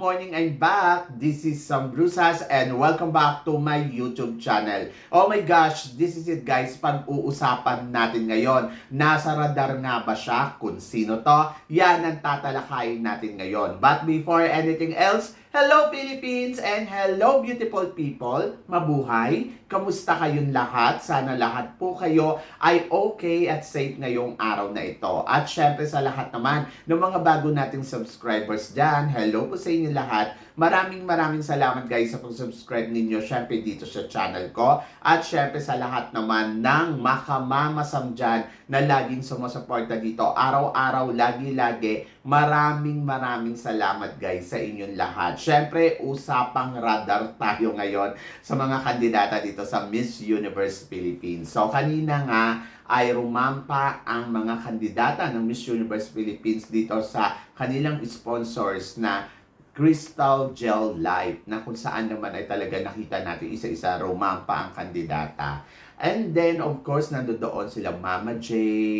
Morning, I'm back. This is Sam Brusas and welcome back to my YouTube channel. Oh my gosh, this is it guys, pag-uusapan natin ngayon. Nasa radar nga ba siya? Kung sino to? Yan ang tatalakayin natin ngayon. But before anything else, Hello Philippines and hello beautiful people. Mabuhay. Kamusta kayong lahat? Sana lahat po kayo ay okay at safe ngayong araw na ito. At syempre sa lahat naman ng mga bago nating subscribers dyan, hello po sa inyo lahat. Maraming maraming salamat guys sa pag-subscribe ninyo syempre dito sa channel ko. At syempre sa lahat naman ng makamamasam dyan na laging sumusuporta dito. Araw-araw, lagi-lagi. Maraming maraming salamat guys sa inyong lahat. Syempre, usapang radar tayo ngayon sa mga kandidata dito sa Miss Universe Philippines. So kanina nga ay rumampa ang mga kandidata ng Miss Universe Philippines dito sa kanilang sponsors na Crystal Gel Light na kung saan naman ay talaga nakita natin isa-isa rumampa ang kandidata. And then, of course, nandoon sila Mama J,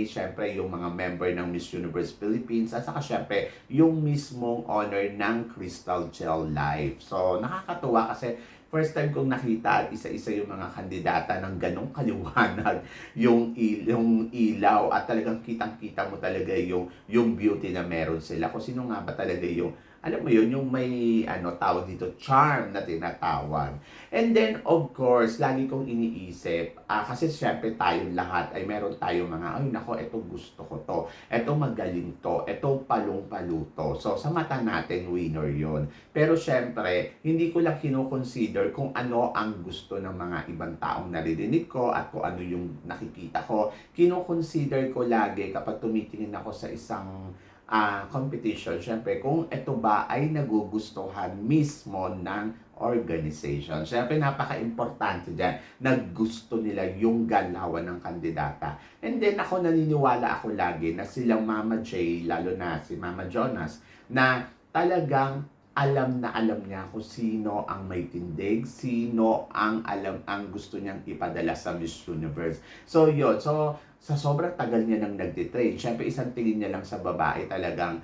syempre yung mga member ng Miss Universe Philippines, at saka syempre yung mismong honor ng Crystal Gel Life. So, nakakatuwa kasi first time kong nakita isa-isa yung mga kandidata ng ganong kaliwanag yung, il- yung ilaw at talagang kitang-kita mo talaga yung, yung beauty na meron sila. Kung sino nga ba talaga yung alam mo yun, yung may ano tawag dito, charm na tinatawag. And then, of course, lagi kong iniisip, ah, kasi syempre tayong lahat ay meron tayong mga, ay nako, eto gusto ko to, eto magaling to, eto palong-paluto. So, sa mata natin, winner yon Pero syempre, hindi ko lang kinoconsider kung ano ang gusto ng mga ibang taong naririnig ko at kung ano yung nakikita ko. Kinoconsider ko lagi kapag tumitingin ako sa isang ah, competition, syempre kung ito ba ay nagugustuhan mismo ng organization. Syempre napaka-importante dyan na gusto nila yung galawan ng kandidata. And then ako naniniwala ako lagi na silang Mama J, lalo na si Mama Jonas, na talagang alam na alam niya kung sino ang may tindig, sino ang alam ang gusto niyang ipadala sa Miss Universe. So yun, so sa sobrang tagal niya nang nagtitrain, syempre isang tingin niya lang sa babae talagang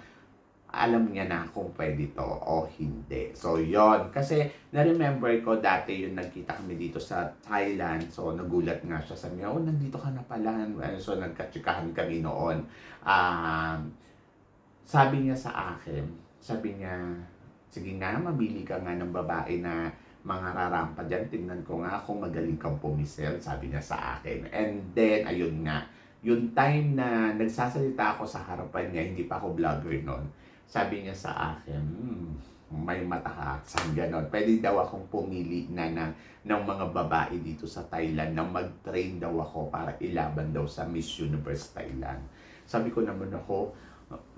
alam niya na kung pwede to o hindi. So, yon Kasi, na-remember ko dati yung nagkita kami dito sa Thailand. So, nagulat nga siya sa niya, oh, nandito ka na pala. So, nagkatsikahan kami noon. Um, sabi niya sa akin, sabi niya, sige nga, mabili ka nga ng babae na mga rarampa dyan. Tingnan ko nga kung magaling kang pumisel, sabi niya sa akin. And then, ayun nga, yung time na nagsasalita ako sa harapan niya, hindi pa ako vlogger noon sabi niya sa akin, hmm, may mata ka, saan ganon. Pwede daw akong pumili na ng, ng mga babae dito sa Thailand na mag-train daw ako para ilaban daw sa Miss Universe Thailand. Sabi ko naman ako,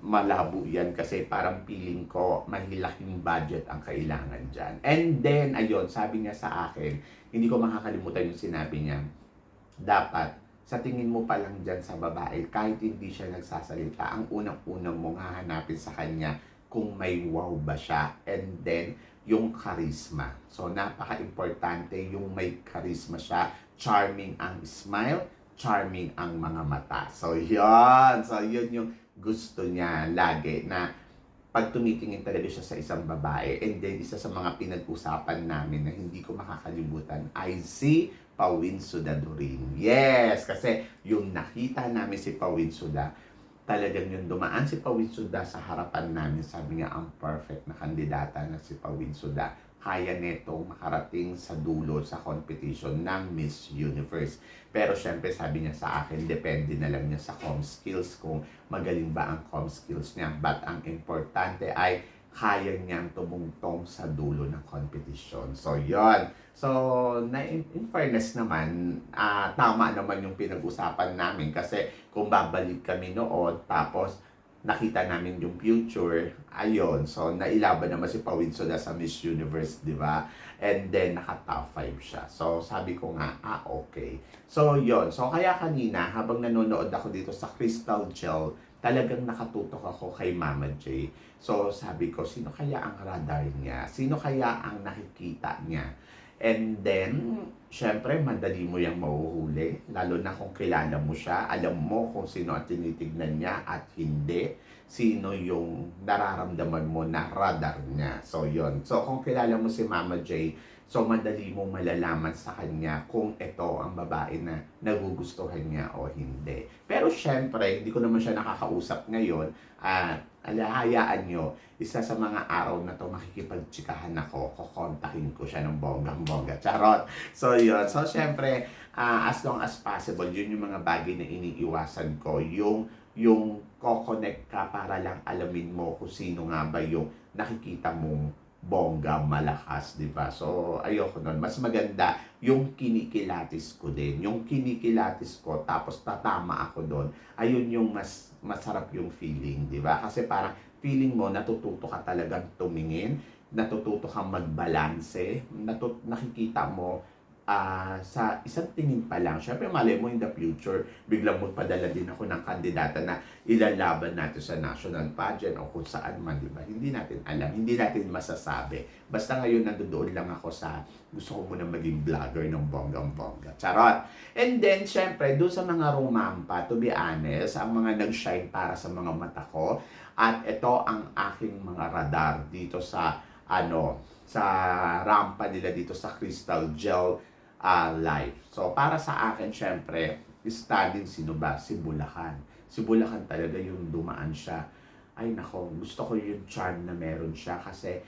malabo yan kasi parang feeling ko mahilaking budget ang kailangan dyan. And then, ayun, sabi niya sa akin, hindi ko makakalimutan yung sinabi niya, dapat sa tingin mo pa lang dyan sa babae, kahit hindi siya nagsasalita, ang unang-unang mong hahanapin sa kanya kung may wow ba siya. And then, yung charisma. So, napaka-importante yung may charisma siya. Charming ang smile, charming ang mga mata. So, yun. So, yun yung gusto niya lagi na pag tumitingin talaga siya sa isang babae and then isa sa mga pinag-usapan namin na hindi ko makakalimutan ay si Pawin Suda Durin. Yes, kasi yung nakita namin si Pawin Suda, talagang yung dumaan si Pawin Suda sa harapan namin, sabi niya ang perfect na kandidata na si Pawin Suda kaya netong makarating sa dulo sa competition ng Miss Universe. Pero syempre sabi niya sa akin, depende na lang niya sa com skills kung magaling ba ang com skills niya. But ang importante ay kaya niyang tumungtong sa dulo ng competition. So, yon So, na in, in fairness naman, uh, tama naman yung pinag-usapan namin kasi kung babalik kami noon, tapos nakita namin yung future, ayun, so nailaban naman si Pawin Soda sa Miss Universe, di ba? And then, naka top 5 siya. So, sabi ko nga, ah, okay. So, yon So, kaya kanina, habang nanonood ako dito sa Crystal Gel, talagang nakatutok ako kay Mama J. So, sabi ko, sino kaya ang radar niya? Sino kaya ang nakikita niya? And then, syempre, madali mo yung mahuhuli. Lalo na kung kilala mo siya, alam mo kung sino ang tinitignan niya at hindi. sino yung nararamdaman mo na radar niya. So, yon So, kung kilala mo si Mama J, so madali mo malalaman sa kanya kung ito ang babae na nagugustuhan niya o hindi. Pero syempre, hindi ko naman siya nakakausap ngayon. At alahayaan nyo, isa sa mga araw na to makikipagtsikahan ako, kukontakin ko siya ng bonggang-bongga. Charot! So, yun. So, syempre, ah, as long as possible, yun yung mga bagay na iniiwasan ko. Yung yung ko-connect ka para lang alamin mo kung sino nga ba yung nakikita mong bongga, malakas, di ba? So, ayoko nun. Mas maganda yung kinikilatis ko din. Yung kinikilatis ko, tapos tatama ako doon. Ayun yung mas masarap yung feeling, di ba? Kasi parang feeling mo, natututo ka talagang tumingin, natututo kang magbalanse, natut nakikita mo ah, sa isang tingin pa lang, syempre malay mo in the future, biglang magpadala din ako ng kandidata na ilalaban natin sa national pageant o kung saan man, di ba? Hindi natin alam, hindi natin masasabi. Basta ngayon nandoon lang ako sa gusto ko muna maging vlogger ng bonggang-bongga. Charot! And then, syempre, doon sa mga rumampa, to be honest, ang mga nag-shine para sa mga mata ko, at ito ang aking mga radar dito sa, ano, sa rampa nila dito sa Crystal Gel uh, life. So, para sa akin, syempre, studying sino ba? Si Bulacan. Si Bulacan talaga yung dumaan siya. Ay nako, gusto ko yung charm na meron siya kasi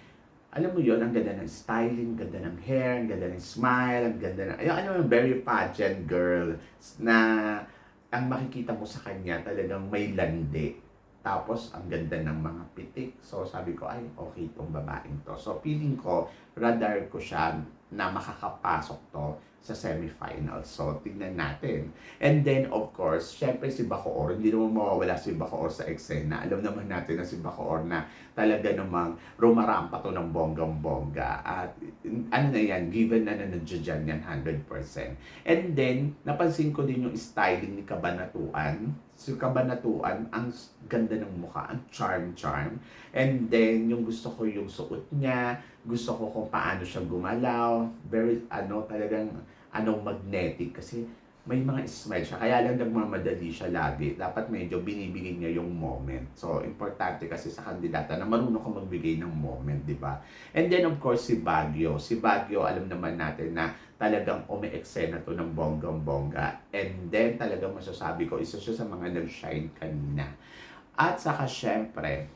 alam mo yon ang ganda ng styling, ganda ng hair, ang ganda ng smile, ang ganda ng, ayun, ano yung very pageant girl na ang makikita mo sa kanya talagang may landi. Tapos, ang ganda ng mga pitik. So, sabi ko, ay, okay itong babaeng to. So, feeling ko, radar ko siya na makakapasok to sa semifinals. So, tignan natin. And then, of course, syempre si Bacoor, hindi naman mawawala si Bacoor sa eksena. Alam naman natin na si Bacoor na talaga namang rumarampa to ng bonggang-bongga. At ano na yan, given na na nandiyan yan 100%. And then, napansin ko din yung styling ni Kabanatuan. Si Kabanatuan, ang ganda ng mukha, ang charm-charm. And then, yung gusto ko yung suot niya, gusto ko kung paano siya gumalaw. Very, ano, talagang, ano, magnetic. Kasi, may mga smile siya. Kaya lang nagmamadali siya lagi. Dapat medyo binibigay niya yung moment. So, importante kasi sa kandidata na marunong ka magbigay ng moment, di ba? And then, of course, si Baguio. Si Baguio, alam naman natin na talagang umi-eksena to ng bonggang-bongga. And then, talagang masasabi ko, isa siya sa mga nag-shine kanina. At saka, syempre,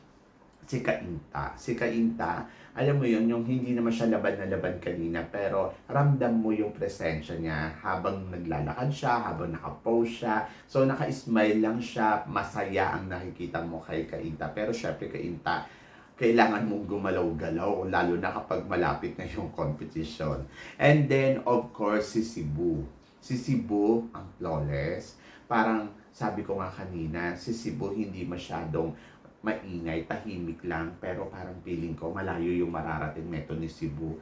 si Kainta. Si Kainta, alam mo yun, yung hindi naman siya laban na laban kanina, pero ramdam mo yung presensya niya habang naglalakad siya, habang nakapose siya. So, naka-smile lang siya, masaya ang nakikita mo kay Kainta. Pero syempre, Kainta, kailangan mong gumalaw-galaw, lalo na kapag malapit na yung competition. And then, of course, si Cebu. Si Cebu, ang flawless. Parang, sabi ko nga kanina, si Cebu hindi masyadong maingay, tahimik lang, pero parang feeling ko malayo yung mararating neto ni Cebu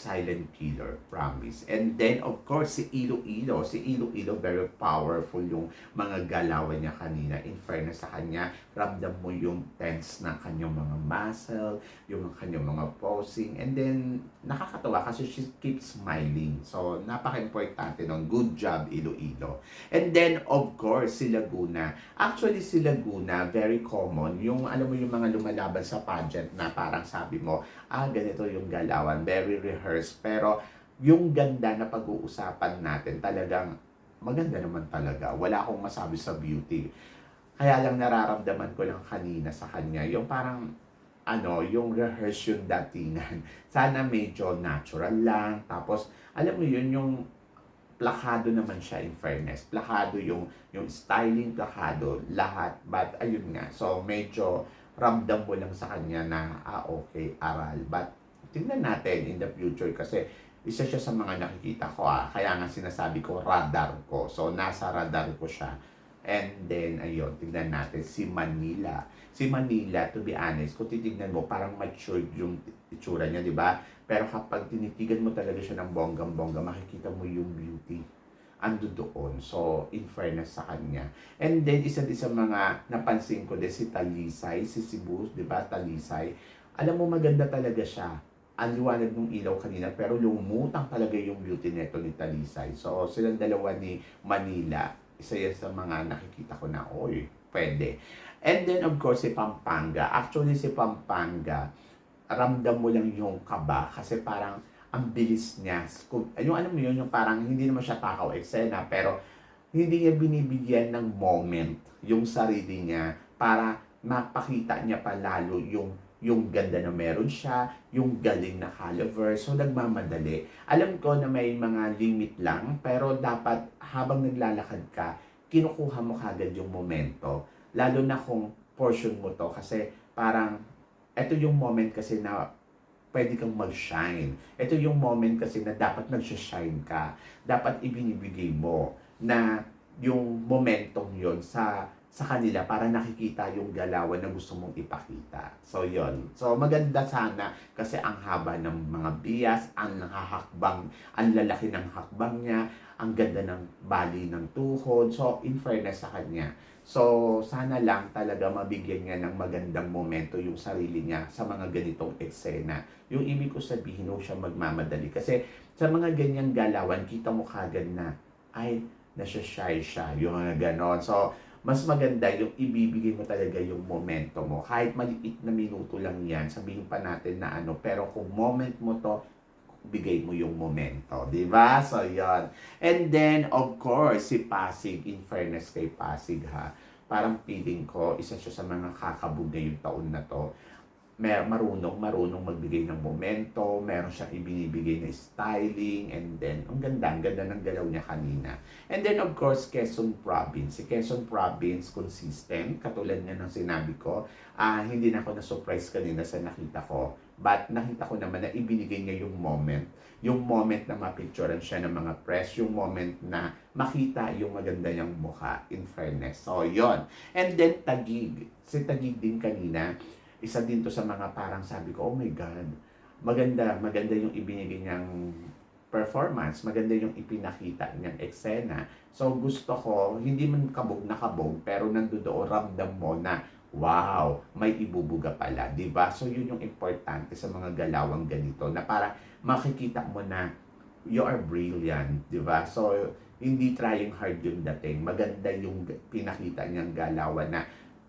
silent killer, promise. And then, of course, si Iloilo. Si Iloilo, very powerful yung mga galawan niya kanina. In fairness sa kanya, ramdam mo yung tense ng kanyang mga muscle, yung kanyang mga posing. And then, nakakatawa kasi she keeps smiling. So, napaka-importante nun. Good job, Iloilo. And then, of course, si Laguna. Actually, si Laguna, very common. Yung, alam mo yung mga lumalaban sa pageant na parang sabi mo, ah, ganito yung galawan. Very rehearsed rehearse. Pero yung ganda na pag-uusapan natin talagang maganda naman talaga. Wala akong masabi sa beauty. Kaya lang nararamdaman ko lang kanina sa kanya, yung parang ano, yung rehearse yung datingan. Sana medyo natural lang. Tapos, alam mo yun, yung plakado naman siya in fairness. Plakado yung, yung styling, plakado, lahat. But, ayun nga. So, medyo ramdam mo lang sa kanya na, ah, okay, aral. But, tingnan natin in the future kasi isa siya sa mga nakikita ko ah. Kaya nga sinasabi ko radar ko. So nasa radar ko siya. And then, ayun, tignan natin si Manila. Si Manila, to be honest, kung titignan mo, parang matured yung itsura niya, di ba? Pero kapag tinitigan mo talaga siya ng bonggang-bongga, makikita mo yung beauty. Ando doon. So, in fairness sa kanya. And then, isa din sa mga napansin ko din si Talisay, si Cebu, di ba? Talisay. Alam mo, maganda talaga siya ang liwanag ng ilaw kanina pero lumutang talaga yung beauty neto ni Talisay. So silang dalawa ni Manila, isa yan sa mga nakikita ko na, oy, pwede. And then, of course, si Pampanga. Actually, si Pampanga, ramdam mo lang yung kaba kasi parang ang bilis niya. Yung ano mo yun, yung parang hindi naman siya takaw eksena, pero hindi niya binibigyan ng moment yung sarili niya para mapakita niya pa lalo yung yung ganda na meron siya, yung galing na caliber. So, nagmamadali. Alam ko na may mga limit lang, pero dapat habang naglalakad ka, kinukuha mo kagad yung momento. Lalo na kung portion mo to kasi parang ito yung moment kasi na pwede kang mag-shine. Ito yung moment kasi na dapat nag-shine ka. Dapat ibinibigay mo na yung momentum yon sa sa kanila para nakikita yung galawan na gusto mong ipakita. So, yon So, maganda sana kasi ang haba ng mga bias, ang nakahakbang, ang lalaki ng hakbang niya, ang ganda ng bali ng tuhod. So, in fairness sa kanya. So, sana lang talaga mabigyan niya ng magandang momento yung sarili niya sa mga ganitong eksena. Yung ibig ko sabihin, huwag siya magmamadali. Kasi sa mga ganyang galawan, kita mo kagad na, ay, nasa-shy siya. Yung mga ganon. So, mas maganda yung ibibigay mo talaga yung momento mo. Kahit maliit na minuto lang yan, sabihin pa natin na ano, pero kung moment mo to, bigay mo yung momento. Di ba? So, yon And then, of course, si Pasig, in fairness kay Pasig ha, parang feeling ko, isa siya sa mga kakabog ngayong taon na to. Mer marunong, marunong magbigay ng momento, meron siyang ibinibigay na styling, and then, ang ganda, ang ganda ng galaw niya kanina. And then, of course, Quezon Province. Si Quezon Province, consistent, katulad nga ng sinabi ko, ah hindi na ako na-surprise kanina sa nakita ko. But nakita ko naman na ibinigay niya yung moment. Yung moment na mapicturean siya ng mga press. Yung moment na makita yung maganda niyang mukha, in fairness. So, yon And then, Tagig. Si Tagig din kanina, isa din to sa mga parang sabi ko, oh my God, maganda, maganda yung ibinigay niyang performance, maganda yung ipinakita niyang eksena. So gusto ko, hindi man kabog na kabog, pero nandoon ramdam mo na, wow, may ibubuga pala, di ba? So yun yung importante sa mga galawang ganito, na para makikita mo na you are brilliant, di ba? So hindi trying hard yung dating. Maganda yung pinakita niyang galawan na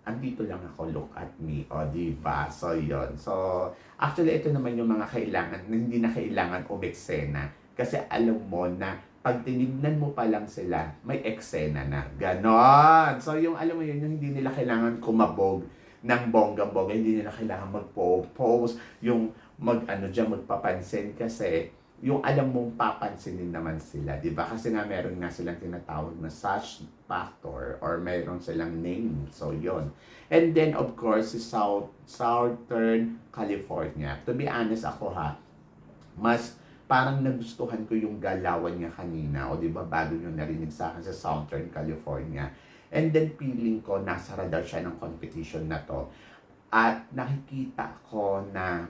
andito lang ako, look at me. O, di ba? So, yon So, actually, ito naman yung mga kailangan, hindi na kailangan umeksena. Kasi alam mo na pag tinignan mo pa lang sila, may eksena na. Ganon. So, yung alam mo yun, yung hindi nila kailangan kumabog ng bongga-bongga, hindi nila kailangan mag-pose, yung mag, ano dyan, magpapansin kasi yung alam mong papansinin naman sila, di ba? Kasi nga meron nga silang tinatawag na such factor or meron silang name. So, yon And then, of course, si South, Southern California. To be honest ako ha, mas parang nagustuhan ko yung galawan niya kanina. O di ba bago nyo narinig sa akin sa Southern California. And then feeling ko nasa radar siya ng competition na to. At nakikita ko na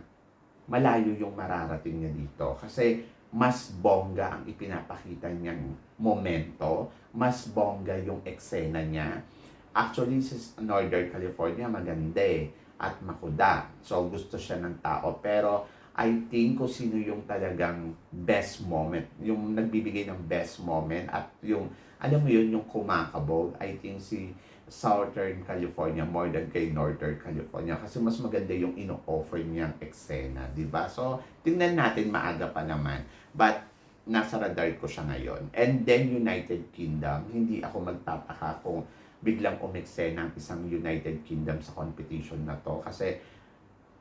malayo yung mararating niya dito. Kasi mas bongga ang ipinapakita niyang momento, mas bongga yung eksena niya. Actually, sa Northern California, maganda eh, at makuda. So, gusto siya ng tao. Pero, I think kung sino yung talagang best moment, yung nagbibigay ng best moment, at yung, alam mo yun, yung kumakabog, I think si Southern California more than kay Northern California kasi mas maganda yung ino-offer niyang eksena, di ba? So, tingnan natin maaga pa naman. But, nasa radar ko siya ngayon. And then, United Kingdom, hindi ako magtataka kung biglang umeksena ang isang United Kingdom sa competition na to kasi,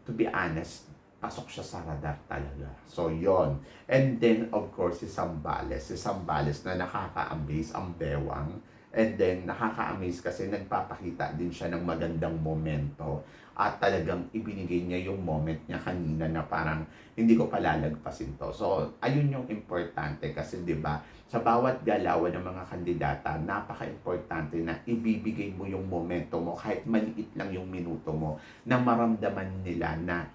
to be honest, pasok siya sa radar talaga. So, yon And then, of course, si Sambales. Si Sambales na nakaka-amaze ang bewang And then, nakaka-amaze kasi nagpapakita din siya ng magandang momento at talagang ibinigay niya yung moment niya kanina na parang hindi ko palalagpasin to. So, ayun yung importante kasi 'di ba sa bawat galawan ng mga kandidata, napaka-importante na ibibigay mo yung momento mo kahit maliit lang yung minuto mo na maramdaman nila na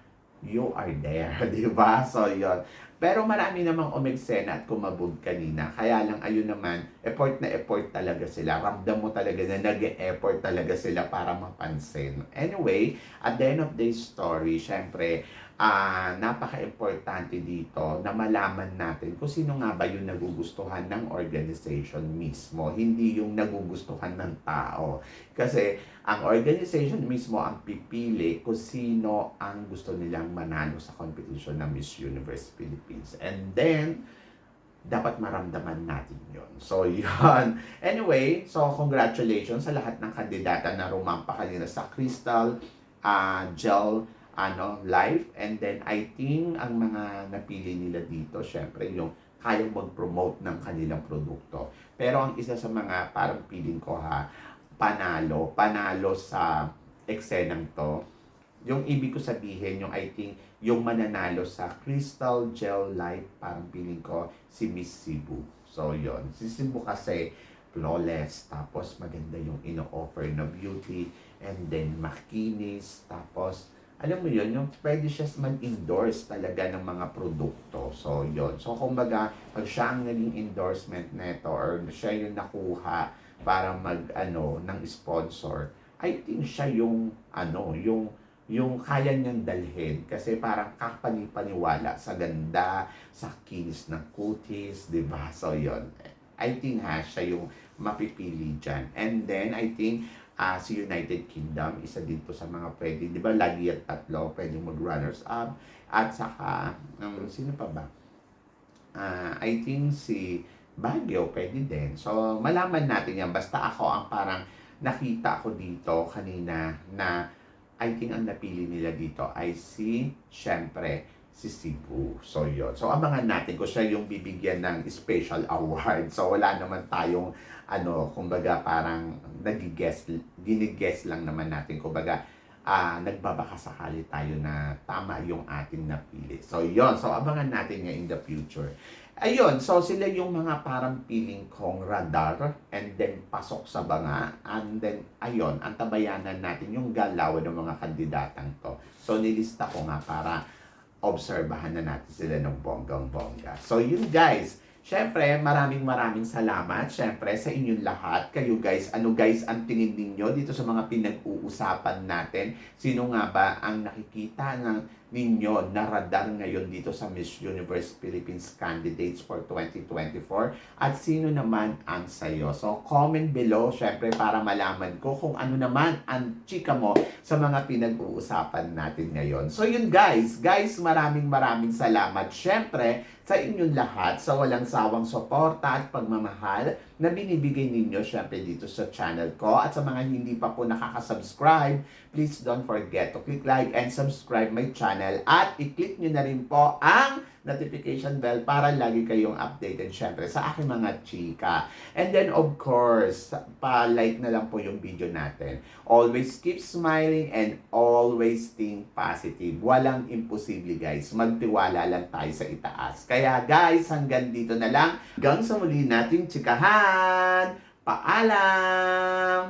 you are there, di ba? So, yon Pero marami namang umeksena at kumabog kanina. Kaya lang, ayun naman, effort na effort talaga sila. Ramdam mo talaga na nag-effort talaga sila para mapansin. Anyway, at the end of the story, syempre, ah napaka-importante dito na malaman natin kung sino nga ba yung nagugustuhan ng organization mismo, hindi yung nagugustuhan ng tao. Kasi ang organization mismo ang pipili kung sino ang gusto nilang manalo sa competition ng Miss Universe Philippines. And then, dapat maramdaman natin yon. So, yun. Anyway, so congratulations sa lahat ng kandidata na rumampa kanina sa Crystal ah, Gel ano, live. And then, I think, ang mga napili nila dito, syempre, yung kayang mag-promote ng kanilang produkto. Pero ang isa sa mga parang feeling ko ha, panalo, panalo sa eksenang to, yung ibig ko sabihin, yung I think, yung mananalo sa Crystal Gel Light, parang feeling ko, si Miss Cebu. So, yon Si Cebu kasi, flawless, tapos maganda yung ino-offer na beauty, and then makinis, tapos alam mo yun, yung pwede siya mag-endorse talaga ng mga produkto. So, yon So, kumbaga, pag siya ang naging endorsement neto or siya yung nakuha para mag, ano, ng sponsor, I think siya yung, ano, yung, yung kaya niyang dalhin. Kasi parang kapanipaniwala sa ganda, sa kinis ng kutis, di ba? So, yon I think ha, siya yung mapipili dyan. And then, I think, ah si United Kingdom, isa dito sa mga pwede, di ba lagi yan tatlo, pwede mag-runners up. At saka, um, sino pa ba? Ah, I think si Baguio pwede din. So, malaman natin yan. Basta ako ang parang nakita ko dito kanina na I think ang napili nila dito ay si, syempre, si Cebu. So, yun. So, abangan natin kung siya yung bibigyan ng special award. So, wala naman tayong, ano, kumbaga parang nag-guess, ginigess lang naman natin. Kumbaga, ah nagbabaka sakali tayo na tama yung ating napili. So, yon So, abangan natin nga in the future. Ayun, so sila yung mga parang feeling kong radar and then pasok sa banga and then ayun, ang tabayanan natin yung galaw ng mga kandidatang to. So nilista ko nga para obserbahan na natin sila ng bonggang-bongga. So yun guys, Siyempre, maraming maraming salamat. Siyempre, sa inyong lahat. Kayo guys, ano guys ang tingin ninyo dito sa mga pinag-uusapan natin? Sino nga ba ang nakikita ng ninyo na radar ngayon dito sa Miss Universe Philippines candidates for 2024? At sino naman ang sayo? So, comment below, syempre, para malaman ko kung ano naman ang chika mo sa mga pinag-uusapan natin ngayon. So, yun guys. Guys, maraming maraming salamat. Syempre, sa inyong lahat sa walang sawang suporta at pagmamahal na binibigay ninyo syempre dito sa channel ko at sa mga hindi pa po nakaka-subscribe, please don't forget to click like and subscribe my channel at i-click nyo na rin po ang notification bell para lagi kayong updated syempre sa aking mga chika. And then of course, pa-like na lang po yung video natin. Always keep smiling and always think positive. Walang imposible guys. Magtiwala lang tayo sa itaas. Kaya guys, hanggang dito na lang. Hanggang sa muli nating chikahan dyan. Paalam!